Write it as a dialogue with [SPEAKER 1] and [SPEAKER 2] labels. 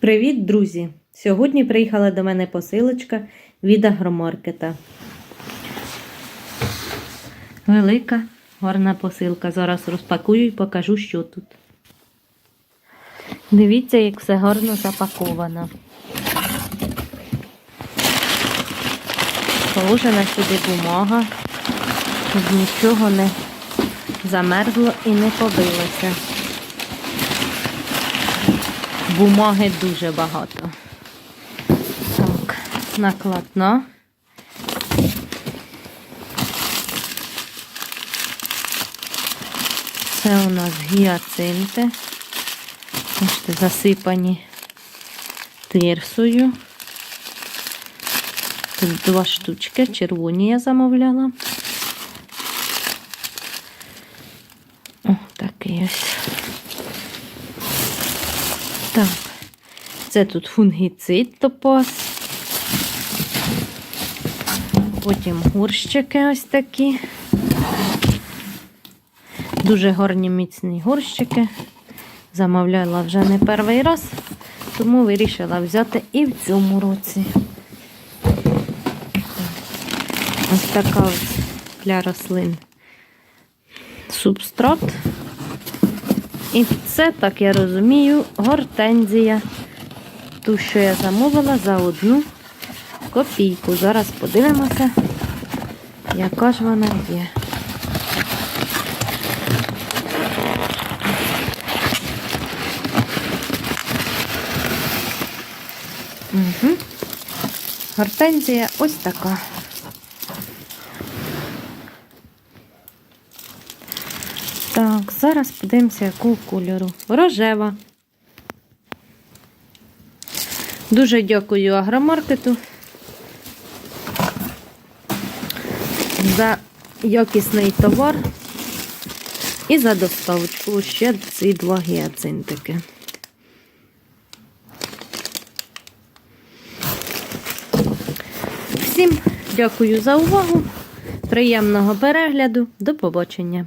[SPEAKER 1] Привіт, друзі! Сьогодні приїхала до мене посилочка від агромаркета. Велика, гарна посилка. Зараз розпакую і покажу, що тут. Дивіться, як все гарно запаковано. Положена сюди бумага, щоб нічого не замерзло і не побилося. Бумаги дуже багато. Так, накладна. Це у нас гіацинти. Бачите, засипані тирсою. Тут два штучки, червоні я замовляла. О, такий ось. Так, це тут фунгіцид топаз. Потім горщики ось такі. Дуже гарні міцні горщики. Замовляла вже не перший раз, тому вирішила взяти і в цьому році. Ось така ось для рослин субстрат. І це, так я розумію, гортензія. Ту, що я замовила за одну копійку. Зараз подивимося, яка ж вона є. Угу. Гортензія ось така. Так, зараз подивимося, якого кольору. Рожева. Дуже дякую агромаркету за якісний товар і за доставочку ще ці два гіацинтики. Всім дякую за увагу. Приємного перегляду. До побачення.